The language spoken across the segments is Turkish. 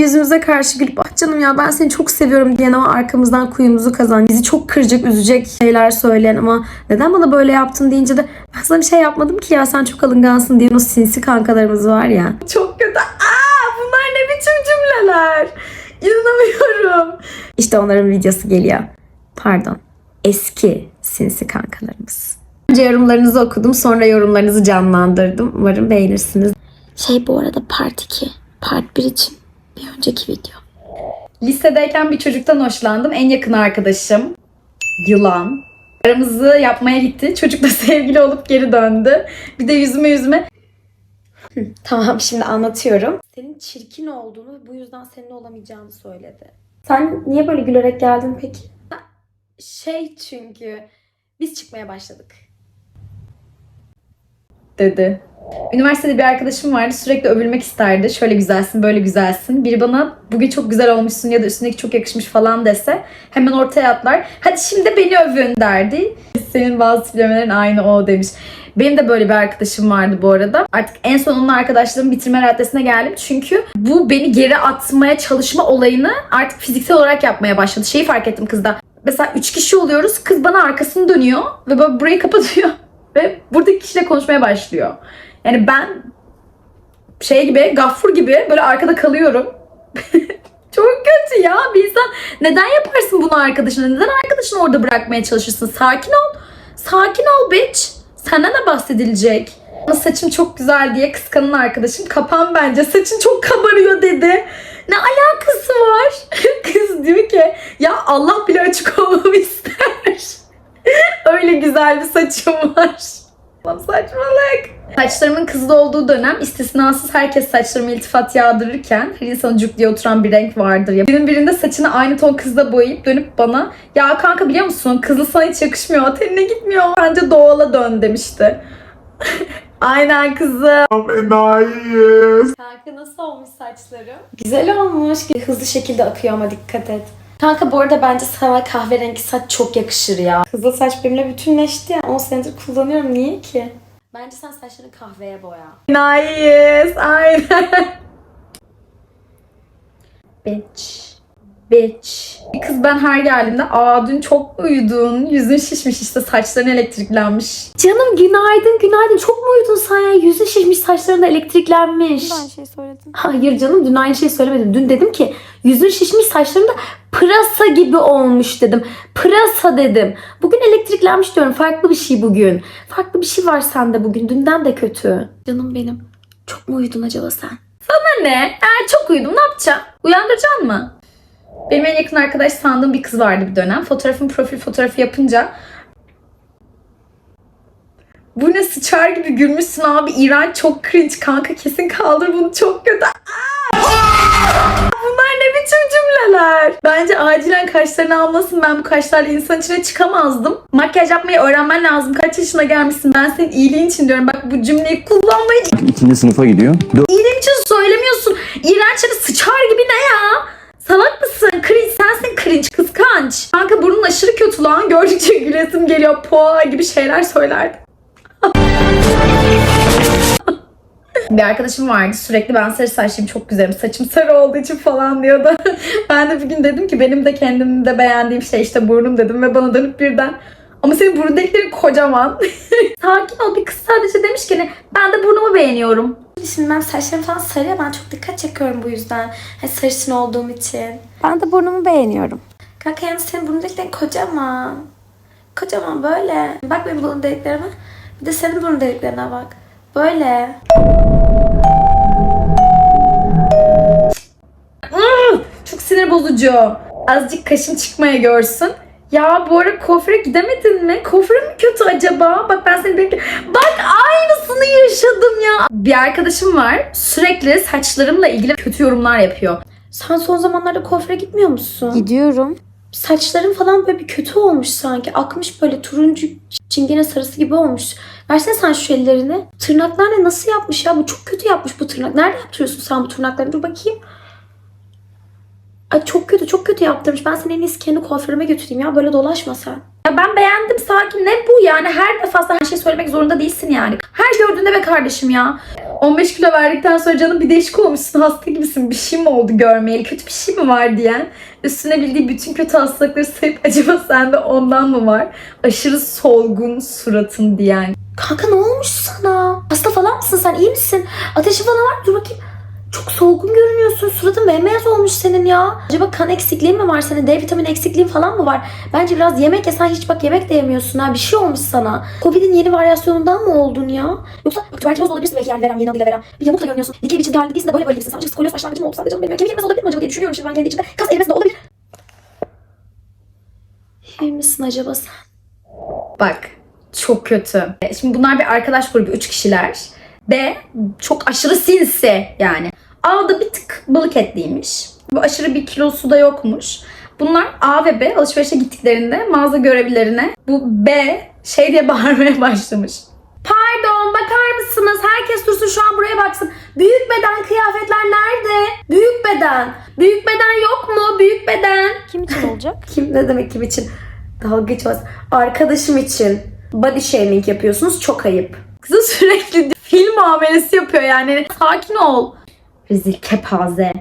yüzümüze karşı gülüp ah canım ya ben seni çok seviyorum diyen ama arkamızdan kuyumuzu kazan, bizi çok kıracak, üzecek şeyler söyleyen ama neden bana böyle yaptın deyince de ben sana bir şey yapmadım ki ya sen çok alıngansın diyen o sinsi kankalarımız var ya. Çok kötü. Aa bunlar ne biçim cümleler. İnanamıyorum. İşte onların videosu geliyor. Pardon. Eski sinsi kankalarımız. Önce yorumlarınızı okudum sonra yorumlarınızı canlandırdım. Umarım beğenirsiniz. Şey bu arada part 2. Part 1 için bir önceki video. Lisedeyken bir çocuktan hoşlandım. En yakın arkadaşım. Yılan. Aramızı yapmaya gitti. Çocukla sevgili olup geri döndü. Bir de yüzüme yüzüme Tamam şimdi anlatıyorum. Senin çirkin olduğunu bu yüzden seninle olamayacağını söyledi. Sen niye böyle gülerek geldin peki? Şey çünkü biz çıkmaya başladık. dedi. Üniversitede bir arkadaşım vardı. Sürekli övülmek isterdi. Şöyle güzelsin, böyle güzelsin. Biri bana bugün çok güzel olmuşsun ya da üstündeki çok yakışmış falan dese hemen ortaya atlar. Hadi şimdi beni övün derdi. Senin bazı tiplemelerin aynı o demiş. Benim de böyle bir arkadaşım vardı bu arada. Artık en son onunla arkadaşlığımı bitirme raddesine geldim. Çünkü bu beni geri atmaya çalışma olayını artık fiziksel olarak yapmaya başladı. Şeyi fark ettim kızda. Mesela üç kişi oluyoruz. Kız bana arkasını dönüyor ve böyle burayı kapatıyor. Ve buradaki kişiyle konuşmaya başlıyor. Yani ben şey gibi, gaffur gibi böyle arkada kalıyorum. Çok kötü ya. Bir insan neden yaparsın bunu arkadaşına? Neden arkadaşını orada bırakmaya çalışırsın? Sakin ol. Sakin ol bitch. Senden de bahsedilecek. Ama saçım çok güzel diye kıskanan arkadaşım kapan bence saçın çok kabarıyor dedi. Ne alakası var? Kız diyor ki ya Allah bile açık olmamı ister. Öyle güzel bir saçım var. Saçmalık. Saçlarımın kızıl olduğu dönem istisnasız herkes saçlarıma iltifat yağdırırken her insanın cuk diye oturan bir renk vardır ya. Günün birinde saçını aynı ton kızla boyayıp dönüp bana ya kanka biliyor musun kızıl sana hiç yakışmıyor tenine gitmiyor bence doğala dön demişti. Aynen kızım. Enayiyiz. Kanka nasıl olmuş saçlarım? Güzel olmuş. Hızlı şekilde akıyor ama dikkat et. Kanka bu arada bence sana kahverengi saç çok yakışır ya. Kızıl saç benimle bütünleşti ya. 10 senedir kullanıyorum. Niye ki? Bence sen saçlarını kahveye boya. Enayiyiz. Aynen. Bitch. Bitch. Kız ben her geldiğimde aa dün çok uyudun. Yüzün şişmiş işte saçların elektriklenmiş. Canım günaydın günaydın. Çok mu uyudun sen ya? Yüzü şişmiş saçların da elektriklenmiş. aynı şeyi söyledin. Hayır canım dün aynı şeyi söylemedim. Dün dedim ki yüzün şişmiş saçların da pırasa gibi olmuş dedim. Pırasa dedim. Bugün elektriklenmiş diyorum. Farklı bir şey bugün. Farklı bir şey var sende bugün. Dünden de kötü. Canım benim. Çok mu uyudun acaba sen? Sana ne? Eğer çok uyudum ne yapacağım? Uyandıracaksın mı? Benim en yakın arkadaş sandığım bir kız vardı bir dönem. Fotoğrafın profil fotoğrafı yapınca bu ne sıçar gibi gülmüşsün abi. İğrenç çok cringe. Kanka kesin kaldır bunu çok kötü. Aa! Bunlar ne biçim cümleler? Bence acilen kaşlarını almasın. Ben bu kaşlarla insan içine çıkamazdım. Makyaj yapmayı öğrenmen lazım. Kaç yaşına gelmişsin? Ben senin iyiliğin için diyorum. Bak bu cümleyi kullanmayı İkinci sınıfa gidiyor. iyiliğin için söylemiyorsun. İğrenç sıçar gibi ne ya? Salak mısın? Cringe sensin cringe kıskanç. Kanka burnun aşırı kötü lan. Gördükçe gülesim geliyor. Poğa gibi şeyler söylerdi. Bir arkadaşım vardı sürekli ben sarı saçlıyım çok güzelim saçım sarı olduğu için falan diyordu. ben de bir gün dedim ki benim de kendimde beğendiğim şey işte burnum dedim ve bana dönüp birden ama senin burun deliklerin kocaman. Sakin ol bir kız sadece demiş ki ne, ben de burnumu beğeniyorum. Şimdi ben saçlarım falan sarı ya ben çok dikkat çekiyorum bu yüzden. Hani sarışın olduğum için. Ben de burnumu beğeniyorum. Kanka yalnız senin burun deliklerin kocaman. Kocaman böyle. Bak benim burun deliklerime. Bir de senin burun deliklerine bak. Böyle. Bozucu. Azıcık kaşın çıkmaya görsün. Ya bu ara kuaföre gidemedin mi? Kuaföre mi kötü acaba? Bak ben seni bekliyorum. Bak aynısını yaşadım ya. Bir arkadaşım var. Sürekli saçlarımla ilgili kötü yorumlar yapıyor. Sen son zamanlarda kuaföre gitmiyor musun? Gidiyorum. Saçların falan böyle bir kötü olmuş sanki. Akmış böyle turuncu çingene sarısı gibi olmuş. Versene sen şu ellerini. Tırnaklar ne? Nasıl yapmış ya? Bu çok kötü yapmış bu tırnak. Nerede yaptırıyorsun sen bu tırnaklarını? Dur bakayım. Ay çok kötü çok kötü yaptırmış. Ben seni en iyisi kendi kuaförüme götüreyim ya. Böyle dolaşma sen. Ya ben beğendim sakin. Ne bu yani? Her defasında her şey söylemek zorunda değilsin yani. Her gördüğünde be kardeşim ya. 15 kilo verdikten sonra canım bir değişik olmuşsun hasta gibisin bir şey mi oldu görmeyeli kötü bir şey mi var diyen üstüne bildiği bütün kötü hastalıkları sayıp acaba sende ondan mı var aşırı solgun suratın diyen Kanka ne olmuş sana? Hasta falan mısın sen? İyi misin? Ateşi falan var mı? Dur bakayım. Çok solgun görünüyorsun. Suratın bembeyaz olmuş senin ya. Acaba kan eksikliğin mi var senin? D vitamini eksikliğin falan mı var? Bence biraz yemek ye. Sen hiç bak yemek de yemiyorsun ha. Bir şey olmuş sana. Covid'in yeni varyasyonundan mı oldun ya? Yoksa bak, tüberküloz olabilirsin belki yani verem, yeni adıyla verem. Bir yamukla görünüyorsun. Dikey biçimde halde değilsin de böyle böyle değilsin. Sadece skolyoz başlangıcı mı oldu sadece canım benim? Kemik erimesi olabilir mi acaba diye düşünüyorum şimdi ben kendi içimde. Kas erimesi de olabilir. İyi misin acaba sen? Bak çok kötü. E, Şimdi bunlar bir arkadaş grubu 3 kişiler. B çok aşırı sinsi yani. A da bir tık balık etliymiş. Bu aşırı bir kilosu da yokmuş. Bunlar A ve B alışverişe gittiklerinde mağaza görevlilerine bu B şey diye bağırmaya başlamış. Pardon bakar mısınız? Herkes dursun şu an buraya baksın. Büyük beden kıyafetler nerede? Büyük beden. Büyük beden yok mu? Büyük beden. Kim için olacak? Kim ne demek kim için? Dalga geçmez. Arkadaşım için body shaming yapıyorsunuz. Çok ayıp. Kızı sürekli film muamelesi yapıyor yani. Sakin ol. Rezil kepaze.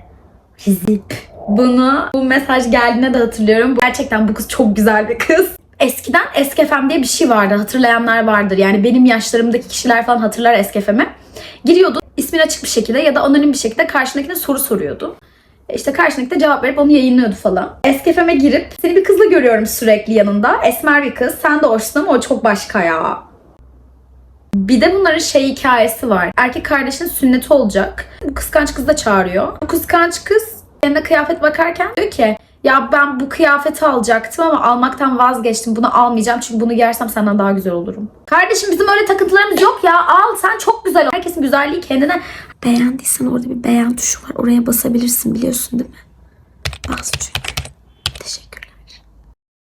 Rezil. Bunu bu mesaj geldiğinde de hatırlıyorum. Gerçekten bu kız çok güzel bir kız. Eskiden Eskefem diye bir şey vardı. Hatırlayanlar vardır. Yani benim yaşlarımdaki kişiler falan hatırlar Eskefem'i. Giriyordu ismin açık bir şekilde ya da anonim bir şekilde karşındakine soru soruyordu. E İşte karşındaki de cevap verip onu yayınlıyordu falan. Eskefem'e girip seni bir kızla görüyorum sürekli yanında. Esmer bir kız. Sen de hoşsun ama o çok başka ya. Bir de bunların şey hikayesi var. Erkek kardeşinin sünneti olacak. Bu kıskanç kız da çağırıyor. Bu kıskanç kız kendine kıyafet bakarken diyor ki ya ben bu kıyafeti alacaktım ama almaktan vazgeçtim. Bunu almayacağım çünkü bunu giyersem senden daha güzel olurum. Kardeşim bizim öyle takıntılarımız yok ya. Al sen çok güzel ol. Herkesin güzelliği kendine. Beğendiysen orada bir beğen tuşu var. Oraya basabilirsin biliyorsun değil mi? Bas çünkü.